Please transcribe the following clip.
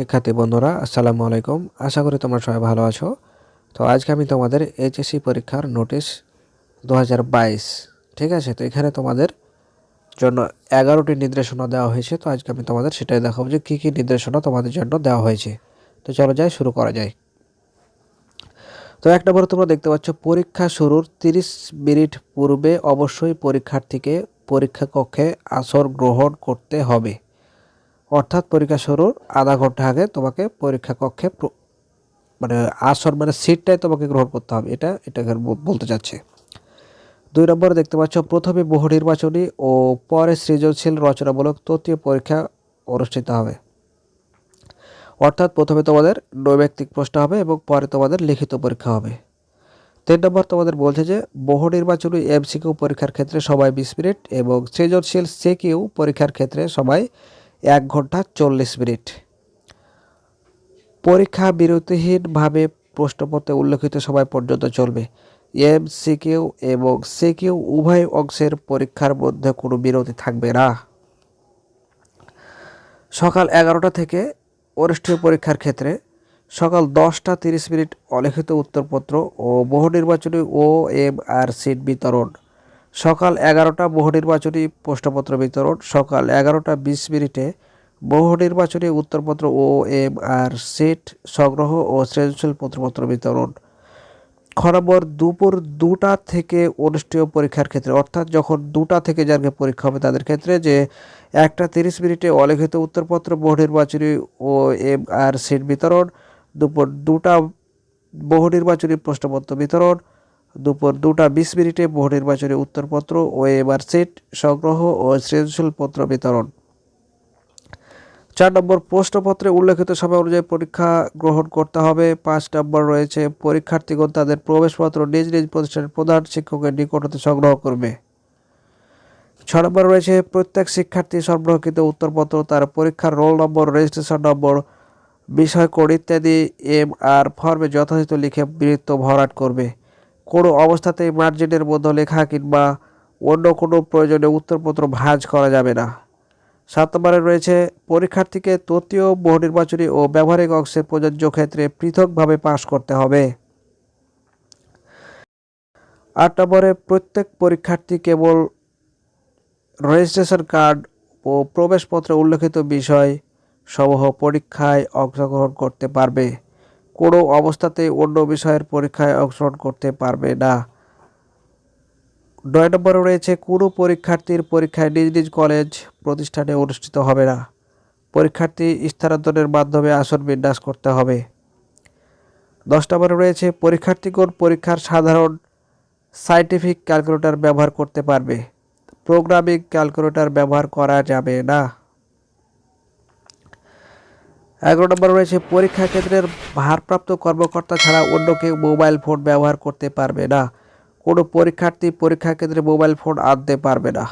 শিক্ষার্থী বন্ধুরা, আসসালামু আলাইকুম। আশা করি তোমরা সবাই ভালো আছো। তো আজকে আমি তোমাদের এইচএসসি পরীক্ষার নোটিশ দু হাজার বাইশ, ঠিক আছে? তো এখানে তোমাদের জন্য এগারোটি নির্দেশনা দেওয়া হয়েছে। তো আজকে আমি তোমাদের সেটাই দেখাবো যে কী কী নির্দেশনা তোমাদের জন্য দেওয়া হয়েছে। তো চলো যাই, শুরু করা যায় তো এক নম্বরে তোমরা দেখতে পাচ্ছ, পরীক্ষা শুরুর তিরিশ মিনিট পূর্বে অবশ্যই পরীক্ষার্থীকে পরীক্ষা কক্ষে আসর গ্রহণ করতে হবে। অর্থাৎ পরীক্ষা শুরুর আধা ঘণ্টা আগে তোমাকে পরীক্ষা কক্ষে মানে আসর মানে সিটটাই তোমাকে গ্রহণ করতে হবে। এটা এটাকে বলতে চাচ্ছে। দুই নম্বরে দেখতে পাচ্ছ, প্রথমে বহু নির্বাচনী ও পরে সৃজনশীল রচনামূলক তৃতীয় পরীক্ষা অনুষ্ঠিত হবে। অর্থাৎ প্রথমে তোমাদের নৈমিত্তিক প্রশ্ন হবে এবং পরে তোমাদের লিখিত পরীক্ষা হবে। তিন নম্বর তোমাদের বলছে যে, বহু নির্বাচনী এমসিকিউ পরীক্ষার ক্ষেত্রে সময় বিশ মিনিট এবং সৃজনশীল সিকিউ পরীক্ষার ক্ষেত্রে সময় এক ঘণ্টা চল্লিশ মিনিট। পরীক্ষা বিরতিহীনভাবে প্রশ্নপত্রে উল্লেখিত সময় পর্যন্ত চলবে। এম সিকিউ এবং সিকিউ উভয় অংশের পরীক্ষার মধ্যে কোনো বিরতি থাকবে না। সকাল এগারোটা থেকে অনুষ্ঠেয় পরীক্ষার ক্ষেত্রে সকাল দশটা তিরিশ মিনিট অলিখিত উত্তরপত্র ও বহু নির্বাচনী ও এম আর সিট বিতরণ। সকাল এগারোটা বহু নির্বাচনী প্রশ্নপত্র বিতরণ, সকাল এগারোটা বিশ মিনিটে বহু নির্বাচনী উত্তরপত্র ও এম আর সিট সংগ্রহ ও সৃজনশীল পত্রপত্র বিতরণ। খ নম্বর, দুপুর দুটা থেকে অনুষ্ঠেয় পরীক্ষার ক্ষেত্রে, অর্থাৎ যখন দুটা থেকে যার পরীক্ষা হবে তাদের ক্ষেত্রে যে একটা তিরিশ মিনিটে অলিখিত উত্তরপত্র, বহু নির্বাচনী ও এম আর সিট বিতরণ, দুপুর দুটা বহু নির্বাচনী প্রশ্নপত্র বিতরণ দুপুর দুটা বিশ মিনিটে বহু নির্বাচনী উত্তরপত্র ও এম আর সিট সংগ্রহ ও সৃজনশীল পত্র বিতরণ। চার নম্বর প্রশ্নপত্রে উল্লেখিত সময় অনুযায়ী পরীক্ষা গ্রহণ করতে হবে। পাঁচ নম্বর রয়েছে, পরীক্ষার্থীগণ তাদের প্রবেশপত্র নিজ নিজ প্রতিষ্ঠানের প্রধান শিক্ষকের নিকট হতে সংগ্রহ করবে। ছ নম্বর রয়েছে, প্রত্যেক শিক্ষার্থী সরবরাহকৃত উত্তরপত্র, তার পরীক্ষার রোল নম্বর, রেজিস্ট্রেশন নম্বর বিষয় কোড ইত্যাদি, এম আর ফর্মে যথাযথ লিখে বৃত্ত ভরাট করবে। কোনো অবস্থাতেই মার্জিনের মধ্যে লেখা কিংবা অন্য কোনো প্রয়োজনে উত্তরপত্র ভাঁজ করা যাবে না। সাত নম্বরে রয়েছে, পরীক্ষার্থীকে তৃতীয় বহু নির্বাচনী ও ব্যবহারিক অংশের প্রযোজ্য ক্ষেত্রে পৃথকভাবে পাশ করতে হবে। আট নম্বরে, প্রত্যেক পরীক্ষার্থী কেবল রেজিস্ট্রেশন কার্ড ও প্রবেশপত্রে উল্লেখিত বিষয় সমূহ পরীক্ষায় অংশগ্রহণ করতে পারবে। কোনো অবস্থাতেই অন্য বিষয়ের পরীক্ষায় অংশগ্রহণ করতে পারবে না। নয় নম্বরে রয়েছে, কোনো পরীক্ষার্থীর পরীক্ষায় নিজ নিজ কলেজ প্রতিষ্ঠানে অনুষ্ঠিত হবে না। পরীক্ষার্থী স্থানান্তরের মাধ্যমে আসন বিন্যাস করতে হবে। দশ নম্বরে রয়েছে, পরীক্ষার্থীগণ পরীক্ষার সাধারণ সাইন্টিফিক ক্যালকুলেটর ব্যবহার করতে পারবে। প্রোগ্রামিং ক্যালকুলেটর ব্যবহার করা যাবে না। এগারো নম্বর রয়েছে, পরীক্ষা কেন্দ্রের ভারপ্রাপ্ত কর্মকর্তা ছাড়া অন্য কেউ মোবাইল ফোন ব্যবহার করতে পারবে না। কোনো পরীক্ষার্থী পরীক্ষা কেন্দ্রে মোবাইল ফোন আনতে পারবে না।